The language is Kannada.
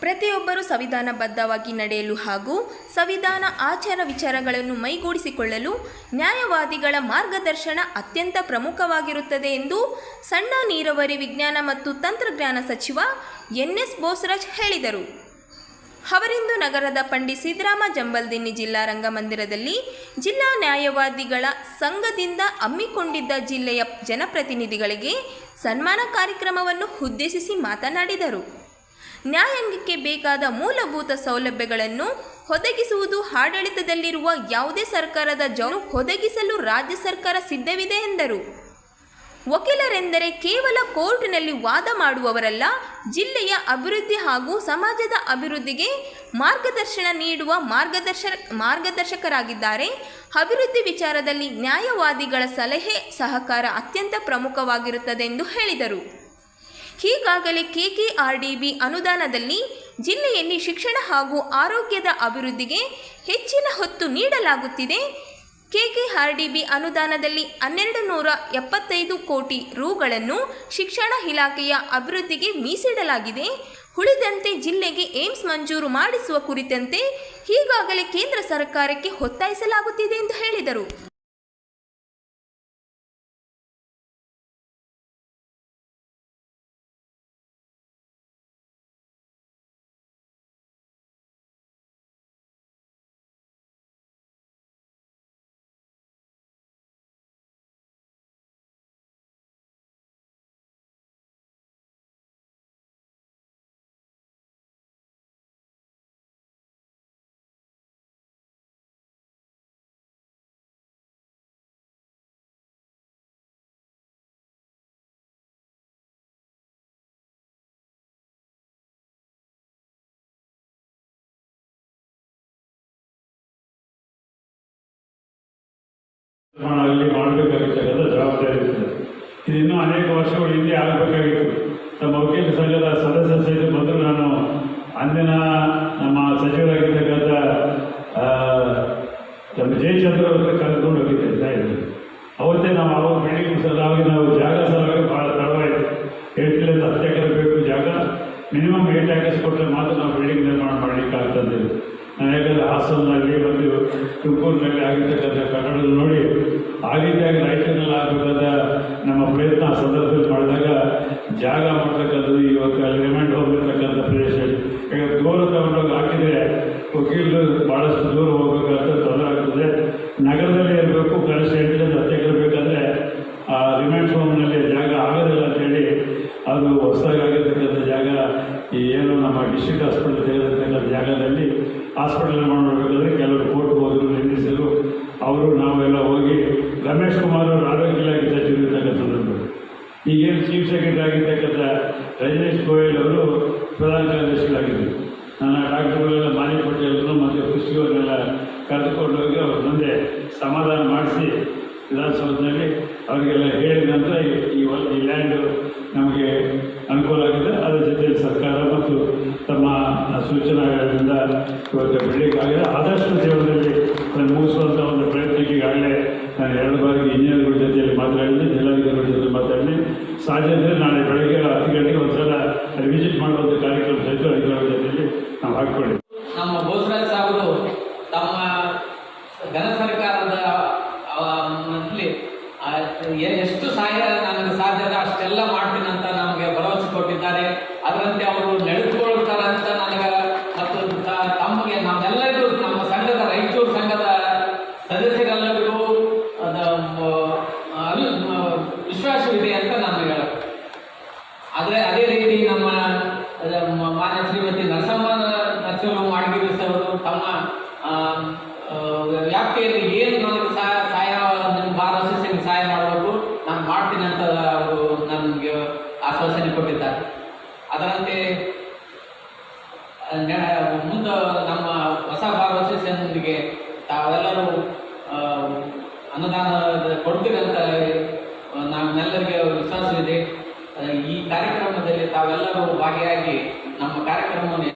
ಪ್ರತಿಯೊಬ್ಬರು ಸಂವಿಧಾನಬದ್ಧವಾಗಿ ನಡೆಯಲು ಹಾಗೂ ಸಂವಿಧಾನ ಆಚಾರ ವಿಚಾರಗಳನ್ನು ಮೈಗೂಡಿಸಿಕೊಳ್ಳಲು ನ್ಯಾಯವಾದಿಗಳ ಮಾರ್ಗದರ್ಶನ ಅತ್ಯಂತ ಪ್ರಮುಖವಾಗಿರುತ್ತದೆ ಎಂದು ಸಣ್ಣ ನೀರಾವರಿ ವಿಜ್ಞಾನ ಮತ್ತು ತಂತ್ರಜ್ಞಾನ ಸಚಿವ ಎನ್ ಎಸ್ ಬೋಸರಾಜ್ ಹೇಳಿದರು. ಅವರಿಂದು ನಗರದ ಪಂಡಿತ್ ಸಿದ್ದರಾಮ ಜಂಬಲ್ದಿನ್ನಿ ಜಿಲ್ಲಾ ರಂಗಮಂದಿರದಲ್ಲಿ ಜಿಲ್ಲಾ ನ್ಯಾಯವಾದಿಗಳ ಸಂಘದಿಂದ ಹಮ್ಮಿಕೊಂಡಿದ್ದ ಜಿಲ್ಲೆಯ ಜನಪ್ರತಿನಿಧಿಗಳಿಗೆ ಸನ್ಮಾನ ಕಾರ್ಯಕ್ರಮವನ್ನು ಉದ್ದೇಶಿಸಿ ಮಾತನಾಡಿದರು. ನ್ಯಾಯಾಂಗಕ್ಕೆ ಬೇಕಾದ ಮೂಲಭೂತ ಸೌಲಭ್ಯಗಳನ್ನು ಒದಗಿಸುವುದು ಆಡಳಿತದಲ್ಲಿರುವ ಯಾವುದೇ ಸರ್ಕಾರದ ಜೌನು ಒದಗಿಸಲು ರಾಜ್ಯ ಸರ್ಕಾರ ಸಿದ್ಧವಿದೆ ಎಂದರು. ವಕೀಲರೆಂದರೆ ಕೇವಲ ಕೋರ್ಟಿನಲ್ಲಿ ವಾದ ಮಾಡುವವರಲ್ಲ, ಜಿಲ್ಲೆಯ ಅಭಿವೃದ್ಧಿ ಹಾಗೂ ಸಮಾಜದ ಅಭಿವೃದ್ಧಿಗೆ ಮಾರ್ಗದರ್ಶನ ನೀಡುವ ಮಾರ್ಗದರ್ಶ, ಮಾರ್ಗದರ್ಶಕರಾಗಿದ್ದಾರೆ. ಅಭಿವೃದ್ಧಿ ವಿಚಾರದಲ್ಲಿ ನ್ಯಾಯವಾದಿಗಳ ಸಲಹೆ ಸಹಕಾರ ಅತ್ಯಂತ ಪ್ರಮುಖವಾಗಿರುತ್ತದೆ ಎಂದು ಹೇಳಿದರು. ಈಗಾಗಲೇ ಕೆಕೆಆರ್ಡಿಬಿ ಅನುದಾನದಲ್ಲಿ ಜಿಲ್ಲೆಯಲ್ಲಿ ಶಿಕ್ಷಣ ಹಾಗೂ ಆರೋಗ್ಯದ ಅಭಿವೃದ್ಧಿಗೆ ಹೆಚ್ಚಿನ ಹೊತ್ತು ನೀಡಲಾಗುತ್ತಿದೆ. ಕೆಕೆಆರ್ಡಿಬಿ ಅನುದಾನದಲ್ಲಿ ಹನ್ನೆರಡು ನೂರ ಎಪ್ಪತ್ತೈದು ಕೋಟಿ ರುಗಳನ್ನು ಶಿಕ್ಷಣ ಇಲಾಖೆಯ ಅಭಿವೃದ್ಧಿಗೆ ಮೀಸಿಡಲಾಗಿದೆ. ಉಳಿದಂತೆ ಜಿಲ್ಲೆಗೆ ಏಮ್ಸ್ ಮಂಜೂರು ಮಾಡಿಸುವ ಕುರಿತಂತೆ ಈಗಾಗಲೇ ಕೇಂದ್ರ ಸರ್ಕಾರಕ್ಕೆ ಒತ್ತಾಯಿಸಲಾಗುತ್ತಿದೆ ಎಂದು ಹೇಳಿದರು. ಅಲ್ಲಿ ಮಾಡಬೇಕಾಗಿರ್ತಕ್ಕಂಥ ಜವಾಬ್ದಾರಿ ಇರ್ತದೆ ಇದು ಇನ್ನೂ ಅನೇಕ ವರ್ಷಗಳು ಹಿಂದೆ ಆಗಬೇಕಾಗಿತ್ತು. ನಮ್ಮ ವಕೀಲ ಸಂಘದ ಸದಸ್ಯ ಸಹಿತ ಬಂದು ನಾನು ಅಂದಿನ ನಮ್ಮ ಸಚಿವರಾಗಿರ್ತಕ್ಕಂಥ ನಮ್ಮ ಜಯಚಂದ್ರ ಅವರ ಕರೆದುಕೊಂಡು ಹೋಗಿದ್ದೆ ಅವತ್ತೇ ನಾವು ಅವಾಗ ಬಿಲ್ಡಿಂಗ್ ಸಲುವಾಗಿ ನಾವು ಜಾಗ ಸಲುವಾಗಿ ಭಾಳ ತಡವಾಯಿತು. ಎಂಟರಿಂದ ಹತ್ತು ಎಕರೆ ಬೇಕು ಜಾಗ. ಮಿನಿಮಮ್ ಏಟ್ ಎಕರ್ಸ್ ಕೊಟ್ಟರೆ ಮಾತ್ರ ನಾವು ಬಿಲ್ಡಿಂಗ್ ನಿರ್ಮಾಣ ಮಾಡಲಿಕ್ಕೆ ಆಗ್ತದೆ ನಾನು ಯಾಕಂದರೆ ಹಾಸನಲ್ಲಿ ಮತ್ತು ತುಮಕೂರಿನಲ್ಲಿ ಆಗಿರ್ತಕ್ಕಂಥ ಕಟ್ಟಡ ನೋಡಿ ಆಗಿದ್ದಾಗ ರೈತರಲ್ಲಿ ಆಗಬೇಕಾದ ನಮ್ಮ ಪ್ರಯತ್ನ ಆ ಸಂದರ್ಭದಲ್ಲಿ ಮಾಡಿದಾಗ ಜಾಗ ಮಾಡ್ತಕ್ಕಂಥದ್ದು ಇವತ್ತು ರಿಮೈಂಡ್ ಹೋಗಿರ್ತಕ್ಕಂಥ ಪ್ರದೇಶ. ಈಗ ದೂರ ತಗೊಂಡೋಗಿ ಹಾಕಿದರೆ ವಕೀಲರು ಭಾಳಷ್ಟು ದೂರ ಹೋಗ್ಬೇಕಾದ್ರೆ ತೊಂದರೆ ಆಗ್ತದೆ. ನಗರದಲ್ಲಿ ಇರಬೇಕು ಕನಿಷ್ಠ ಎಂಟರಿಂದ ಹತ್ತು ಎಕರೆ ಬೇಕಾದರೆ ಆ ರಿಮೈಂಡ್ ಹೋಮ್ನಲ್ಲಿ ಜಾಗ ಆಗೋದಿಲ್ಲ ಅಂತೇಳಿ ಅದು ಹೊಸದಾಗಿ ಆಗಿರ್ತಕ್ಕಂಥ ಜಾಗ, ಈ ಏನು ನಮ್ಮ ಡಿಸ್ಟ್ರಿಕ್ಟ್ ಹಾಸ್ಪಿಟಲ್ ತೆಗೆದಿರ್ತಕ್ಕಂಥ ಜಾಗದಲ್ಲಿ ಹಾಸ್ಪಿಟಲ್ ಮಾಡಬೇಕಾದ್ರೆ ಕೆಲವರು ಕೋರ್ಟ್ಗೆ ಹೋದರು ನಿಲ್ಲಿಸಲು ಅವರು ನಾವೆಲ್ಲ ರಮೇಶ್ ಕುಮಾರ್ ಅವರು ಆರೋಗ್ಯ ಇಲಾಖೆ ಸಚಿವರಿರ್ತಕ್ಕಂಥ ಸಂದರ್ಭದಲ್ಲಿ ಈಗೇನು ಚೀಫ್ ಸೆಕ್ರೆಟರಿ ಆಗಿರ್ತಕ್ಕಂಥ ರಜನೀಶ್ ಗೋಯಲ್ ಅವರು ಪ್ರಧಾನ ಕಾರ್ಯದರ್ಶಿಗಳಾಗಿದ್ದರು. ನನ್ನ ಡಾಕ್ಟರ್ಗಳೆಲ್ಲ ಮಾನ್ಯ ಪಟೇಲರು ಮತ್ತು ಕೃಷಿಯವರನ್ನೆಲ್ಲ ಕರೆದುಕೊಂಡು ಹೋಗಿ ಅವ್ರ ಮುಂದೆ ಸಮಾಧಾನ ಮಾಡಿಸಿ ವಿಧಾನಸೌಧದಲ್ಲಿ ಅವರಿಗೆಲ್ಲ ಹೇಳಿದ ನಂತರ ಈ- ಈ ಲ್ಯಾಂಡು ನಮಗೆ ಅನುಕೂಲ ಆಗಿದೆ. ಅದರ ಜೊತೆಯಲ್ಲಿ ಸರ್ಕಾರ ಮತ್ತು ತಮ್ಮ ಸೂಚನೆಗಳಿಂದ ಇವತ್ತು ಬೆಳೀಕಾಗಿದೆ ಆದಷ್ಟು ಜೀವನದಲ್ಲಿ ಮುಗಿಸುವಂಥ ಒಂದು ಪ್ರಯತ್ನಕ್ಕೆ ಈಗಾಗಲೇ ನಾನು ಎರಡು ಬಾರಿ ಇಂಜಿನಿಯರ್ಗಳ ಜೊತೆಯಲ್ಲಿ ಮಾತಾಡಿದ್ದೆ ಜಿಲ್ಲಾಧಿಕಾರಿಗಳ ಜೊತೆ ಮಾತಾಡಿದೆ ಸಾಧ್ಯ ಅಂದರೆ ನಾಳೆ ಬೆಳಗ್ಗೆ ಹತ್ತು ಗಂಟೆಗೆ ಒಂದ್ಸಲ ವಿಸಿಟ್ ಮಾಡುವಂಥ ಕಾರ್ಯಕ್ರಮ ಸಹಿತ ಅಧಿಕಾರಿಗಳ ಜೊತೆಯಲ್ಲಿ ನಾವು ಹಾಕ್ಕೊಳ್ಳಿ ಅದರಂತೆ ಮುಂದ ನಮ್ಮ ಹೊಸ ಭಾರತ ಅಸೋಸಿಯೇಷನ್ಗೆ ತಾವೆಲ್ಲರೂ ಅನುದಾನ ಕೊಡ್ತೀರಿ ಅಂತ ನಮ್ಮೆಲ್ಲರಿಗೆ ವಿಶ್ವಾಸವಿದೆ. ಈ ಕಾರ್ಯಕ್ರಮದಲ್ಲಿ ತಾವೆಲ್ಲರೂ ಭಾಗಿಯಾಗಿ ನಮ್ಮ ಕಾರ್ಯಕ್ರಮವನ್ನು